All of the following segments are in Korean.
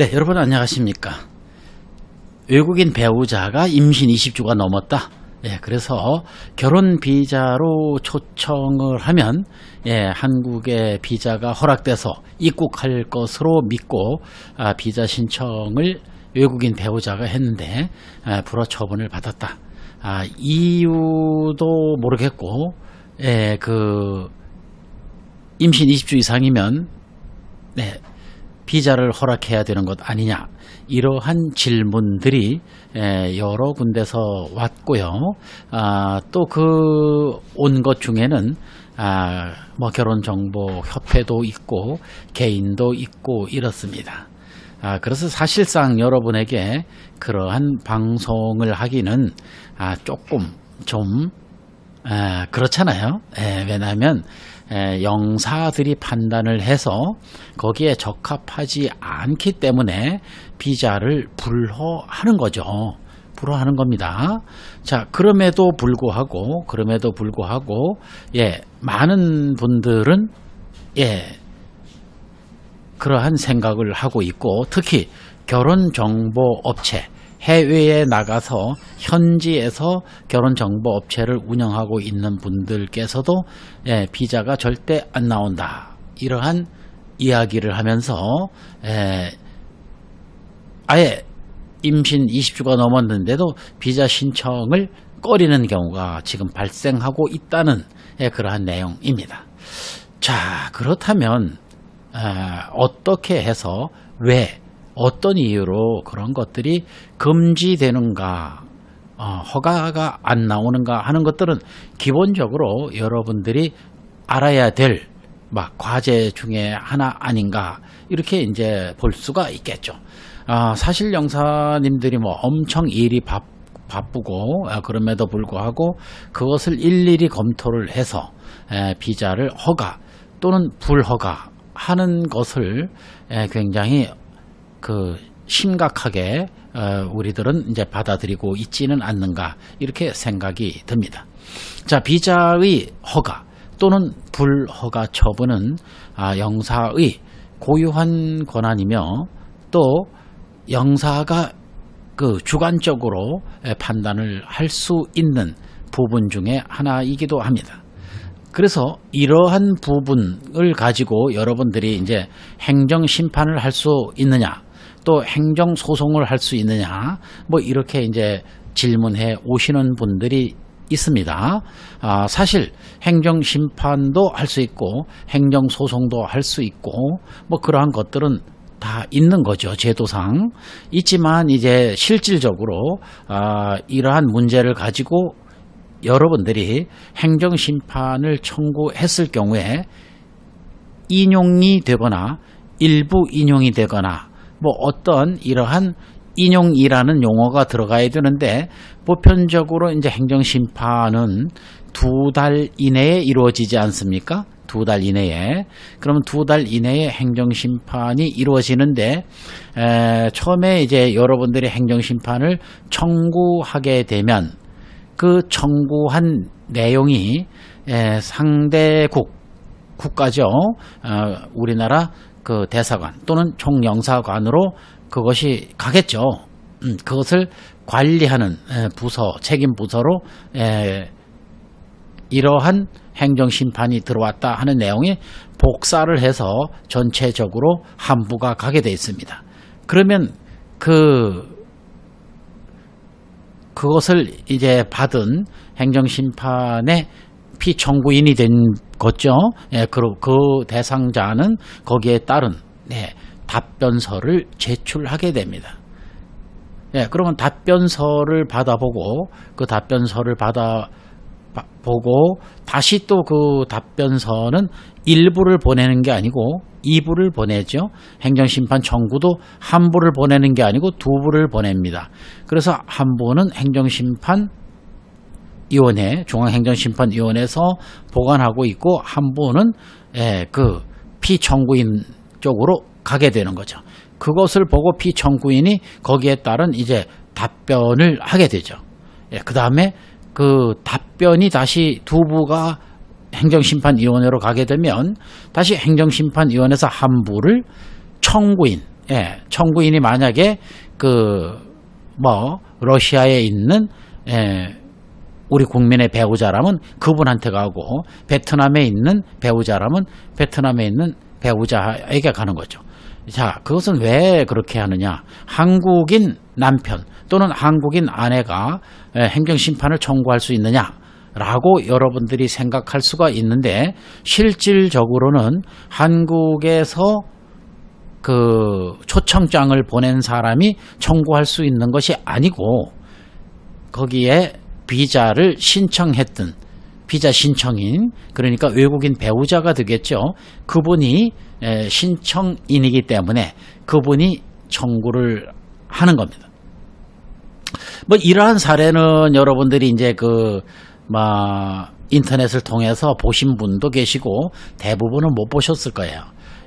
네, 여러분 안녕하십니까. 외국인 배우자가 임신 20주가 넘었다. 예, 그래서 결혼 비자로 초청을 하면 예, 한국의 비자가 허락돼서 입국할 것으로 믿고 아, 비자 신청을 외국인 배우자가 했는데 아, 불허 처분을 받았다. 아, 이유도 모르겠고 예, 그 임신 20주 이상이면 네, 비자를 허락해야 되는 것 아니냐 이러한 질문들이 에, 여러 군데서 왔고요. 아, 또 그 온 것 중에는 아, 뭐 결혼 정보 협회도 있고 개인도 있고 이렇습니다. 아, 그래서 사실상 여러분에게 그러한 방송을 하기는 아, 조금 좀 아, 그렇잖아요. 예, 왜냐하면 에, 영사들이 판단을 해서 거기에 적합하지 않기 때문에 비자를 불허하는 거죠. 불허하는 겁니다. 자, 그럼에도 불구하고, 그럼에도 불구하고, 예, 많은 분들은, 예, 그러한 생각을 하고 있고, 특히 결혼 정보 업체, 해외에 나가서 현지에서 결혼 정보 업체를 운영하고 있는 분들께서도 예, 비자가 절대 안 나온다. 이러한 이야기를 하면서 예, 아예 임신 20주가 넘었는데도 비자 신청을 꺼리는 경우가 지금 발생하고 있다는 예, 그러한 내용입니다. 자, 그렇다면 아, 어떻게 해서 왜 어떤 이유로 그런 것들이 금지되는가 어, 허가가 안 나오는가 하는 것들은 기본적으로 여러분들이 알아야 될 막 과제 중에 하나 아닌가 이렇게 이제 볼 수가 있겠죠. 아, 사실 영사님들이 뭐 엄청 일이 바, 바쁘고 아, 그럼에도 불구하고 그것을 일일이 검토를 해서 에, 비자를 허가 또는 불허가 하는 것을 에, 굉장히 그 심각하게 어, 우리들은 이제 받아들이고 있지는 않는가 이렇게 생각이 듭니다. 자 비자의 허가 또는 불허가 처분은 아, 영사의 고유한 권한이며 또 영사가 그 주관적으로 에, 판단을 할 수 있는 부분 중에 하나이기도 합니다. 그래서 이러한 부분을 가지고 여러분들이 이제 행정 심판을 할 수 있느냐 또 행정 소송을 할 수 있느냐 뭐 이렇게 이제 질문해 오시는 분들이 있습니다. 아, 사실 행정 심판도 할 수 있고 행정 소송도 할 수 있고 뭐 그러한 것들은 다 있는 거죠 제도상 있지만 이제 실질적으로 아, 이러한 문제를 가지고 여러분들이 행정 심판을 청구했을 경우에 인용이 되거나 일부 인용이 되거나 뭐 어떤 이러한 인용이라는 용어가 들어가야 되는데 보편적으로 이제 행정 심판은 두 달 이내에 이루어지지 않습니까? 두 달 이내에 그러면 두 달 이내에 행정 심판이 이루어지는데 에, 처음에 이제 여러분들이 행정 심판을 청구하게 되면 그 청구한 내용이 에, 상대국 국가죠. 어, 우리나라 그 대사관 또는 총영사관으로 그것이 가겠죠. 음, 그것을 관리하는 에, 부서 책임 부서로 에, 이러한 행정 심판이 들어왔다 하는 내용이 복사를 해서 전체적으로 한부가 가게 돼 있습니다. 그러면 그 그것을 이제 받은 행정 심판의 피청구인이 된 거죠. 예, 그, 그 대상자는 거기에 따른 네, 답변서를 제출하게 됩니다. 예, 그러면 답변서를 받아보고 그 답변서를 받아 보고 다시 또 그 답변서는 일부를 보내는 게 아니고 2부를 보내죠. 행정심판 청구도 한 부를 보내는 게 아니고 두 부를 보냅니다. 그래서 한 부는 행정심판 위원회 중앙행정심판위원회에서 보관하고 있고 한 부는 예, 그 피청구인 쪽으로 가게 되는 거죠. 그것을 보고 피청구인이 거기에 따른 이제 답변을 하게 되죠. 예, 그 다음에 그 답변이 다시 두 부가 행정심판위원회로 가게 되면 다시 행정심판위원회에서 한 부를 청구인 예, 청구인이 만약에 그 뭐 러시아에 있는 예, 우리 국민의 배우자라면 그분한테 가고 베트남에 있는 배우자라면 베트남에 있는 배우자에게 가는 거죠. 자, 그것은 왜 그렇게 하느냐? 한국인 남편 또는 한국인 아내가 에, 행정심판을 청구할 수 있느냐? 라고 여러분들이 생각할 수가 있는데 실질적으로는 한국에서 그 초청장을 보낸 사람이 청구할 수 있는 것이 아니고 거기에 비자를 신청했던 비자 신청인 그러니까 외국인 배우자가 되겠죠. 그분이 에, 신청인이기 때문에 그분이 청구를 하는 겁니다. 뭐 이러한 사례는 여러분들이 이제 그뭐 인터넷을 통해서 보신 분도 계시고 대부분은 못 보셨을 거예요.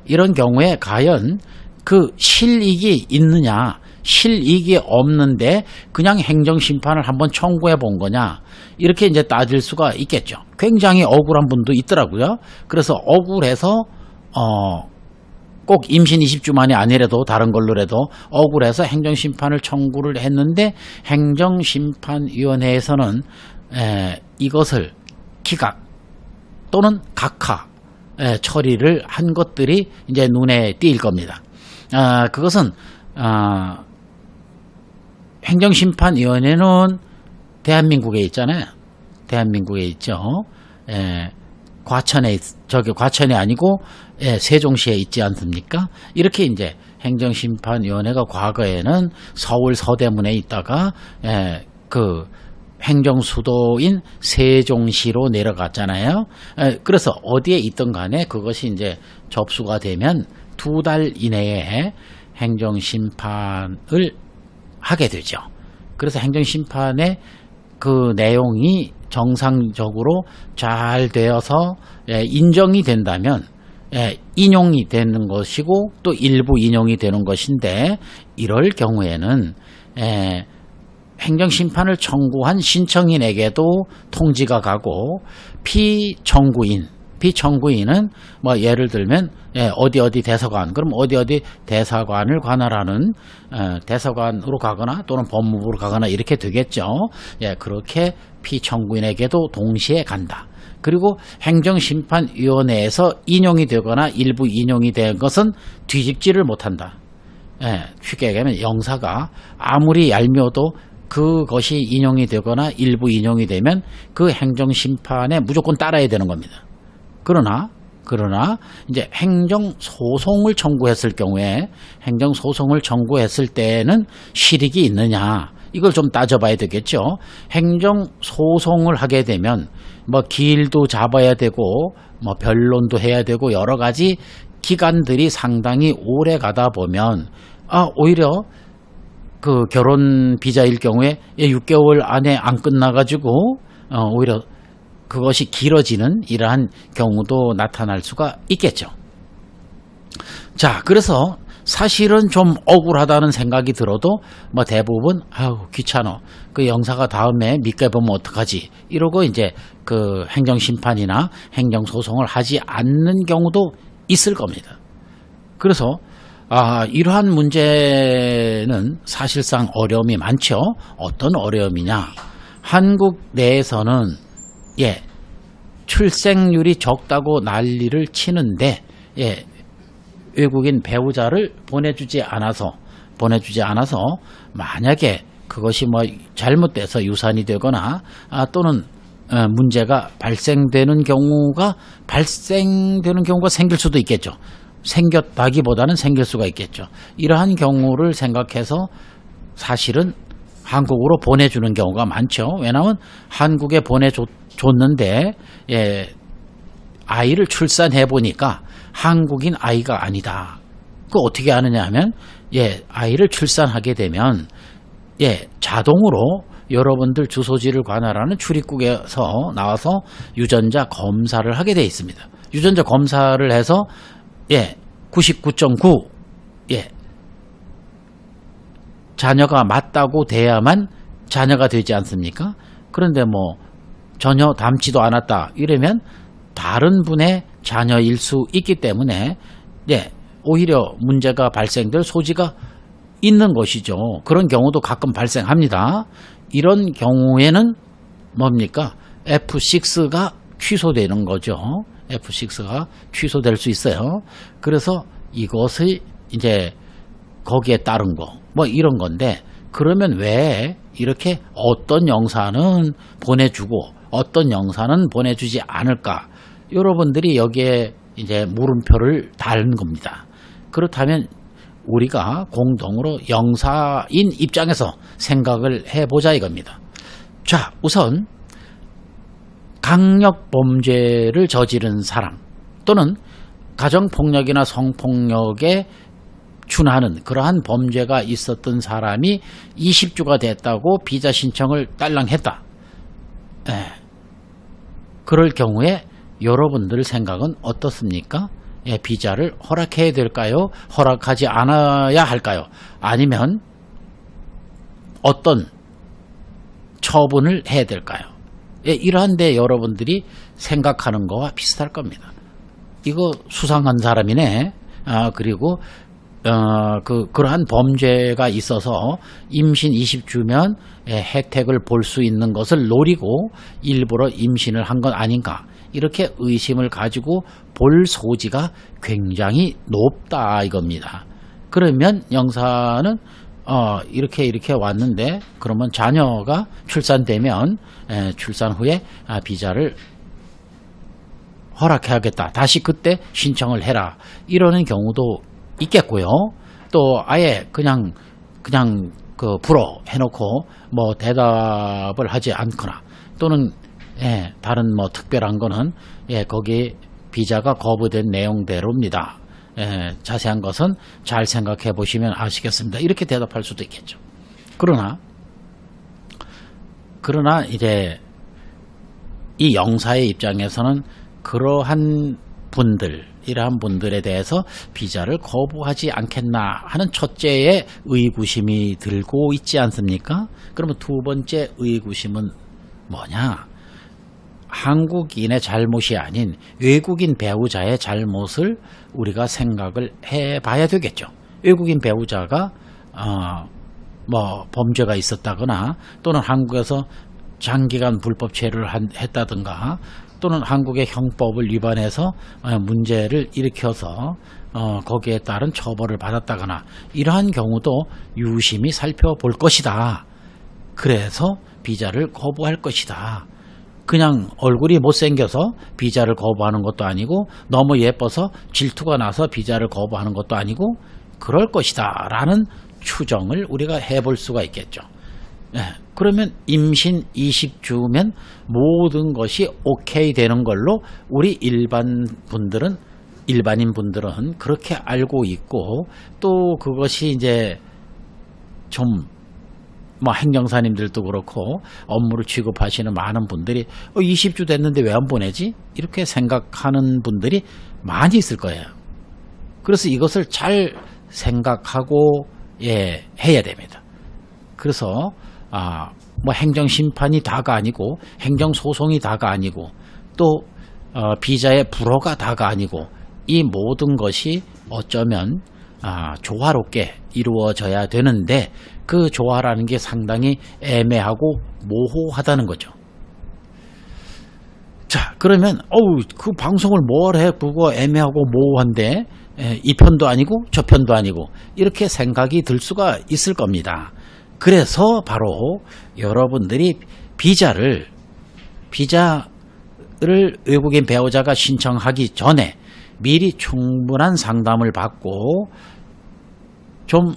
이런 경우에 과연 그 실익이 있느냐, 실익이 없는데 그냥 행정심판을 한번 청구해 본 거냐, 이렇게 이제 따질 수가 있겠죠. 굉장히 억울한 분도 있더라고요. 그래서 억울해서, 어, 꼭 임신 20주만이 아니라도 다른 걸로라도 억울해서 행정심판을 청구를 했는데 행정심판위원회에서는 에, 이것을 기각 또는 각하 에, 처리를 한 것들이 이제 눈에 띌 겁니다. 아, 그것은 아, 행정심판위원회는 대한민국에 있잖아요. 대한민국에 있죠. 에, 과천에 있- 저기 과천이 아니고 예, 세종시에 있지 않습니까? 이렇게 이제 행정심판위원회가 과거에는 서울 서대문에 있다가 예, 그 행정 수도인 세종시로 내려갔잖아요. 에, 그래서 어디에 있던 간에 그것이 이제 접수가 되면 두 달 이내에 행정심판을 하게 되죠. 그래서 행정심판의 그 내용이 정상적으로 잘 되어서 예, 인정이 된다면 예, 인용이 되는 것이고 또 일부 인용이 되는 것인데 이럴 경우에는 예, 행정심판을 청구한 신청인에게도 통지가 가고 피청구인 피청구인은 뭐 예를 들면 예, 어디 어디 대사관 그럼 어디 어디 대사관을 관할하는 어, 대사관으로 가거나 또는 법무부로 가거나 이렇게 되겠죠. 예, 그렇게 피청구인에게도 동시에 간다. 그리고 행정심판위원회에서 인용이 되거나 일부 인용이 된 것은 뒤집지를 못한다. 예, 쉽게 얘기하면 영사가 아무리 얄미워도 그것이 인용이 되거나 일부 인용이 되면 그 행정심판에 무조건 따라야 되는 겁니다. 그러나 그러나 이제 행정 소송을 청구했을 경우에 행정 소송을 청구했을 때는 실익이 있느냐 이걸 좀 따져봐야 되겠죠. 행정 소송을 하게 되면 뭐 길도 잡아야 되고 뭐 변론도 해야 되고 여러 가지 기간들이 상당히 오래 가다 보면 아 오히려 그 결혼 비자일 경우에 6개월 안에 안 끝나가지고 어, 오히려 그것이 길어지는 이러한 경우도 나타날 수가 있겠죠. 자, 그래서 사실은 좀 억울하다는 생각이 들어도 뭐 대부분 아우 귀찮어 그 영사가 다음에 믿게 보면 어떡하지 이러고 이제 그 행정심판이나 행정소송을 하지 않는 경우도 있을 겁니다. 그래서 아, 이러한 문제는 사실상 어려움이 많죠. 어떤 어려움이냐? 한국 내에서는 예, 출생률이 적다고 난리를 치는데 예, 외국인 배우자를 보내주지 않아서 보내주지 않아서 만약에 그것이 뭐 잘못돼서 유산이 되거나 아, 또는 어, 문제가 발생되는 경우가 발생되는 경우가 생길 수도 있겠죠. 생겼다기보다는 생길 수가 있겠죠. 이러한 경우를 생각해서 사실은 한국으로 보내주는 경우가 많죠. 왜냐하면 한국에 보내줬 는데 예, 아이를 출산해 보니까 한국인 아이가 아니다. 그 어떻게 아느냐 하면 예, 아이를 출산하게 되면 예, 자동으로 여러분들 주소지를 관할하는 출입국에서 나와서 유전자 검사를 하게 돼 있습니다. 유전자 검사를 해서 예, 99.9 예, 자녀가 맞다고 돼야만 자녀가 되지 않습니까? 그런데 뭐 전혀 닮지도 않았다 이러면 다른 분의 자녀일 수 있기 때문에 예, 오히려 문제가 발생될 소지가 있는 것이죠. 그런 경우도 가끔 발생합니다. 이런 경우에는 뭡니까? F6가 취소되는 거죠. F6가 취소될 수 있어요. 그래서 이것이 이제 거기에 따른 거, 뭐 이런 건데, 그러면 왜 이렇게 어떤 영상은 보내주고 어떤 영상은 보내주지 않을까? 여러분들이 여기에 이제 물음표를 달는 겁니다. 그렇다면 우리가 공동으로 영사인 입장에서 생각을 해보자 이겁니다. 자, 우선 강력 범죄를 저지른 사람 또는 가정폭력이나 성폭력에 준하는 그러한 범죄가 있었던 사람이 20주가 됐다고 비자 신청을 딸랑 했다. 예. 그럴 경우에 여러분들 생각은 어떻습니까? 예, 비자를 허락해야 될까요? 허락하지 않아야 할까요? 아니면 어떤 처분을 해야 될까요? 예, 이러한데 여러분들이 생각하는 거와 비슷할 겁니다. 이거 수상한 사람이네. 아, 그리고 어, 그, 그러한 범죄가 있어서 임신 20주면 예, 혜택을 볼 수 있는 것을 노리고 일부러 임신을 한 건 아닌가. 이렇게 의심을 가지고 볼 소지가 굉장히 높다 이겁니다. 그러면 영사는 어, 이렇게 이렇게 왔는데 그러면 자녀가 출산되면 에, 출산 후에 아, 비자를 허락해야겠다. 다시 그때 신청을 해라. 이러는 경우도 있겠고요. 또 아예 그냥 그냥 그 불어 해놓고 뭐 대답을 하지 않거나 또는 예, 다른 뭐 특별한 거는 예, 거기 비자가 거부된 내용대로입니다. 예, 자세한 것은 잘 생각해 보시면 아시겠습니다. 이렇게 대답할 수도 있겠죠. 그러나 그러나 이제 이 영사의 입장에서는 그러한 분들, 이러한 분들에 대해서 비자를 거부하지 않겠나 하는 첫째의 의구심이 들고 있지 않습니까? 그러면 두 번째 의구심은 뭐냐? 한국인의 잘못이 아닌 외국인 배우자의 잘못을 우리가 생각을 해 봐야 되겠죠. 외국인 배우자가, 어, 뭐, 범죄가 있었다거나 또는 한국에서 장기간 불법 체류를 한- 했다든가 또는 한국의 형법을 위반해서 어, 문제를 일으켜서 어, 거기에 따른 처벌을 받았다거나 이러한 경우도 유심히 살펴볼 것이다. 그래서 비자를 거부할 것이다. 그냥 얼굴이 못생겨서 비자를 거부하는 것도 아니고 너무 예뻐서 질투가 나서 비자를 거부하는 것도 아니고 그럴 것이다 라는 추정을 우리가 해볼 수가 있겠죠. 예, 그러면 임신 20주면 모든 것이 오케이 되는 걸로 우리 일반 분들은 일반인 분들은 그렇게 알고 있고 또 그것이 이제 좀 뭐 행정사님들도 그렇고 업무를 취급하시는 많은 분들이 어, 20주 됐는데 왜 안 보내지? 이렇게 생각하는 분들이 많이 있을 거예요. 그래서 이것을 잘 생각하고 예, 해야 됩니다. 그래서 아, 뭐 행정 심판이 다가 아니고 행정 소송이 다가 아니고 또 어, 비자의 불허가 다가 아니고 이 모든 것이 어쩌면 아, 조화롭게 이루어져야 되는데 그 조화라는 게 상당히 애매하고 모호하다는 거죠. 자, 그러면 어우 그 방송을 뭘 해? 그거 애매하고 모호한데 에, 이 편도 아니고 저 편도 아니고 이렇게 생각이 들 수가 있을 겁니다. 그래서 바로 여러분들이 비자를 비자를 외국인 배우자가 신청하기 전에 미리 충분한 상담을 받고 좀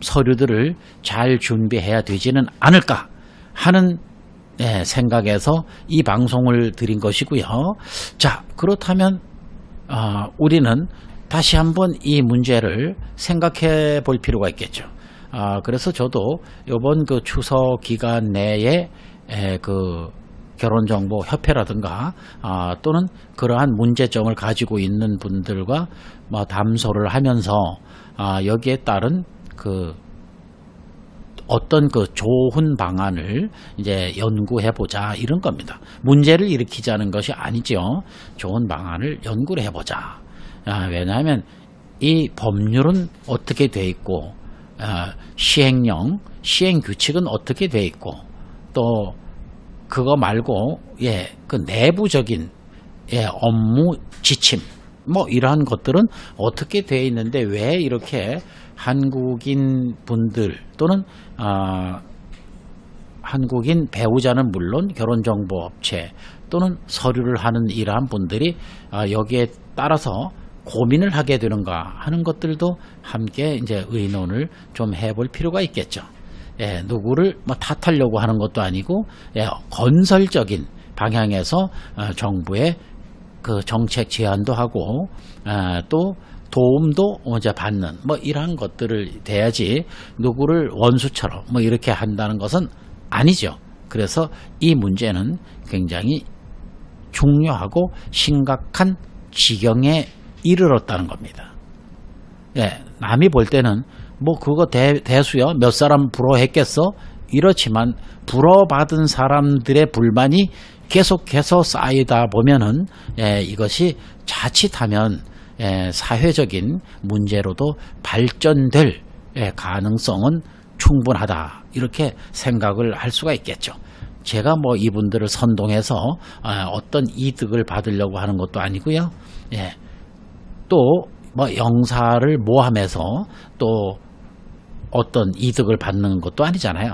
서류들을 잘 준비해야 되지는 않을까 하는 예, 생각에서 이 방송을 드린 것이고요. 자, 그렇다면 어, 우리는 다시 한번 이 문제를 생각해 볼 필요가 있겠죠. 아, 그래서 저도 이번 그 추석 기간 내에 에, 그 결혼정보 협회라든가 아, 또는 그러한 문제점을 가지고 있는 분들과 뭐 담소를 하면서 아, 여기에 따른 그 어떤 그 좋은 방안을 이제 연구해 보자 이런 겁니다. 문제를 일으키자는 것이 아니죠. 좋은 방안을 연구를 해 보자. 아, 왜냐하면 이 법률은 어떻게 돼 있고 어, 시행령, 시행 규칙은 어떻게 돼 있고 또 그거 말고 예, 그 내부적인 예, 업무 지침 뭐 이러한 것들은 어떻게 돼 있는데 왜 이렇게 한국인 분들 또는 아 한국인 배우자는 물론 결혼정보업체 또는 서류를 하는 이러한 분들이 아, 여기에 따라서 고민을 하게 되는가 하는 것들도 함께 이제 의논을 좀 해볼 필요가 있겠죠. 예, 누구를 뭐 탓하려고 하는 것도 아니고 예, 건설적인 방향에서 어, 정부의 그 정책 제안도 하고 아, 또 도움도 이제 받는 뭐 이러한 것들을 돼야지 누구를 원수처럼 뭐 이렇게 한다는 것은 아니죠. 그래서 이 문제는 굉장히 중요하고 심각한 지경에 이르렀다는 겁니다. 예, 남이 볼 때는 뭐 그거 대, 대수요 몇 사람 불어했겠어 이렇지만 불어받은 사람들의 불만이 계속해서 쌓이다 보면은 예, 이것이 자칫하면 예, 사회적인 문제로도 발전될 예, 가능성은 충분하다 이렇게 생각을 할 수가 있겠죠. 제가 뭐 이분들을 선동해서 아, 어떤 이득을 받으려고 하는 것도 아니고요. 예, 또 뭐 영사를 모함해서 또 어떤 이득을 받는 것도 아니잖아요.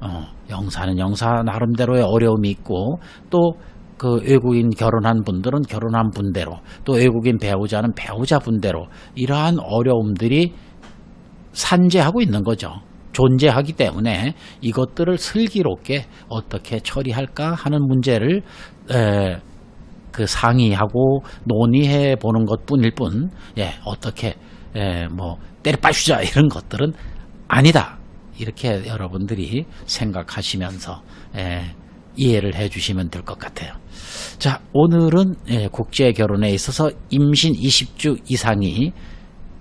어, 영사는 영사 나름대로의 어려움이 있고 또 그 외국인 결혼한 분들은 결혼한 분대로 또 외국인 배우자는 배우자 분대로 이러한 어려움들이 산재하고 있는 거죠. 존재하기 때문에 이것들을 슬기롭게 어떻게 처리할까 하는 문제를 에, 그 상의하고 논의해 보는 것 뿐일 뿐, 예, 어떻게, 예, 뭐, 때려 빠주자 이런 것들은 아니다. 이렇게 여러분들이 생각하시면서, 예, 이해를 해 주시면 될 것 같아요. 자, 오늘은, 예, 국제 결혼에 있어서 임신 20주 이상이,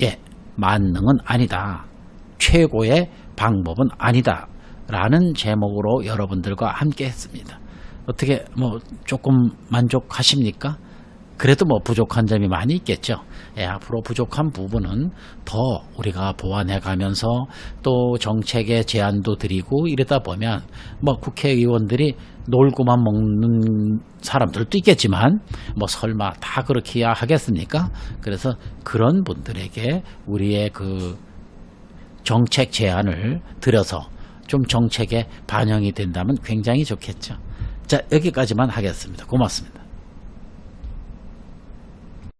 예, 만능은 아니다. 최고의 방법은 아니다. 라는 제목으로 여러분들과 함께 했습니다. 어떻게 뭐 조금 만족하십니까? 그래도 뭐 부족한 점이 많이 있겠죠. 예, 앞으로 부족한 부분은 더 우리가 보완해 가면서 또 정책의 제안도 드리고 이러다 보면 뭐 국회의원들이 놀고만 먹는 사람들도 있겠지만 뭐 설마 다 그렇게 해야 하겠습니까? 그래서 그런 분들에게 우리의 그 정책 제안을 들여서 좀 정책에 반영이 된다면 굉장히 좋겠죠. 자, 여기까지만 하겠습니다. 고맙습니다.